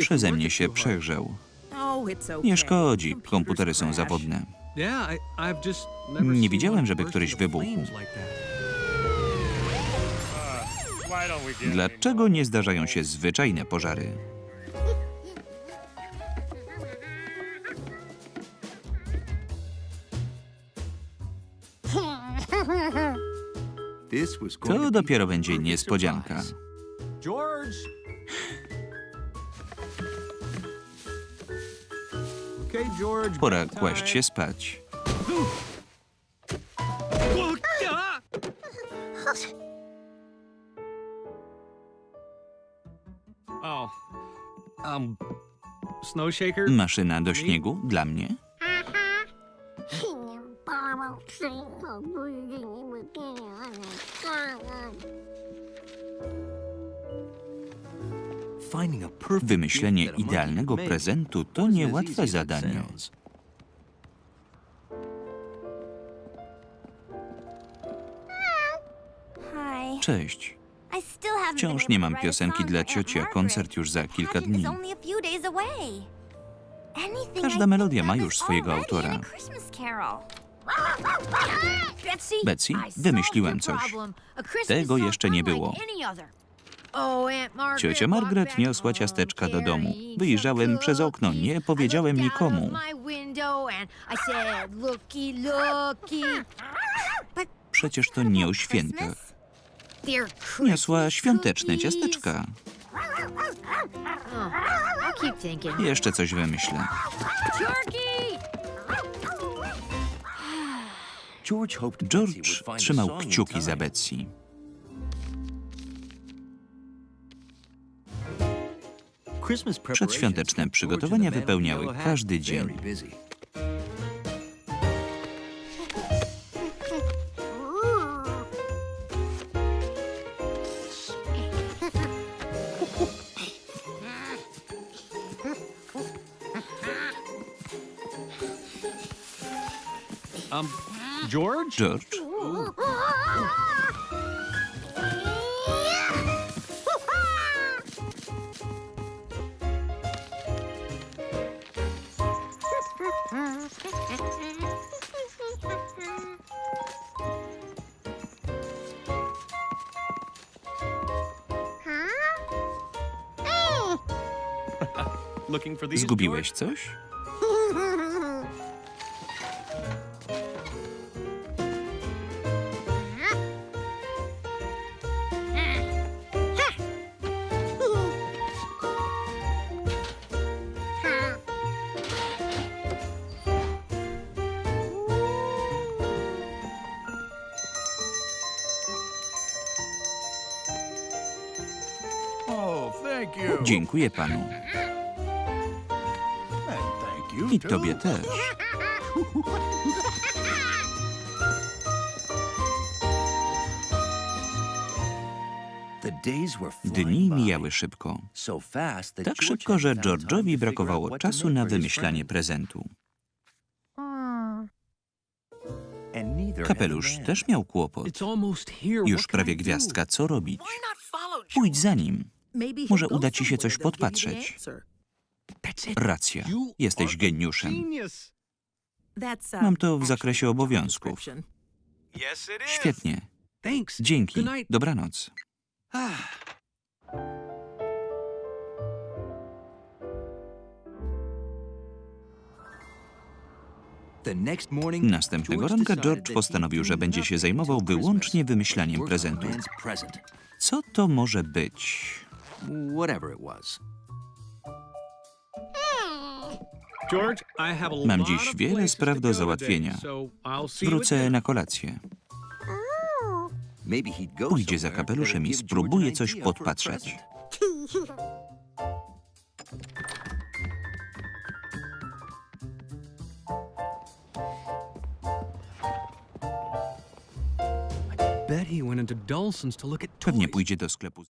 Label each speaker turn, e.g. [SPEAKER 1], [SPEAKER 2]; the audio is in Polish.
[SPEAKER 1] Przeze mnie się przegrzał.
[SPEAKER 2] Okay.
[SPEAKER 1] Nie szkodzi, komputery są zawodne. Nie widziałem, żeby któryś wybuchł. Dlaczego nie zdarzają się zwyczajne pożary? To dopiero będzie niespodzianka.
[SPEAKER 3] George! Okay, George.
[SPEAKER 1] Pora kłaść się spać.
[SPEAKER 3] Oh. Um?
[SPEAKER 1] Maszyna do śniegu dla mnie? Wymyślenie idealnego prezentu to niełatwe zadanie. Cześć. Wciąż nie mam piosenki dla cioci, a koncert już za kilka dni. Każda melodia ma już swojego autora.
[SPEAKER 4] Betsy,
[SPEAKER 1] wymyśliłem coś. Tego jeszcze nie było. Ciocia Margaret niosła ciasteczka do domu. Wyjrzałem przez okno, nie powiedziałem nikomu. Przecież to nie o świętach. Niosła świąteczne ciasteczka. Jeszcze coś wymyślę. George trzymał kciuki za Betsy. Przedświąteczne przygotowania wypełniały każdy dzień.
[SPEAKER 3] Um, George?
[SPEAKER 1] George, zgubiłeś coś? Dziękuję panu. I tobie też. Dni mijały szybko. Tak szybko, że George'owi brakowało czasu na wymyślanie prezentu. Kapelusz też miał kłopot. Już prawie gwiazdka, co robić? Pójdź za nim. Może uda ci się coś podpatrzeć. Racja, jesteś geniuszem. Mam to w zakresie obowiązków. Świetnie. Dzięki. Dobranoc. Następnego ranka George postanowił, że będzie się zajmował wyłącznie wymyślaniem prezentów. Co to może być? Mam dziś wiele spraw
[SPEAKER 3] to
[SPEAKER 1] do załatwienia. Wrócę na kolację. Pójdzie za kapeluszem i spróbuje coś podpatrzeć.
[SPEAKER 3] Bet he went into Dawson's to look at
[SPEAKER 1] Pewnie pójdzie do sklepu.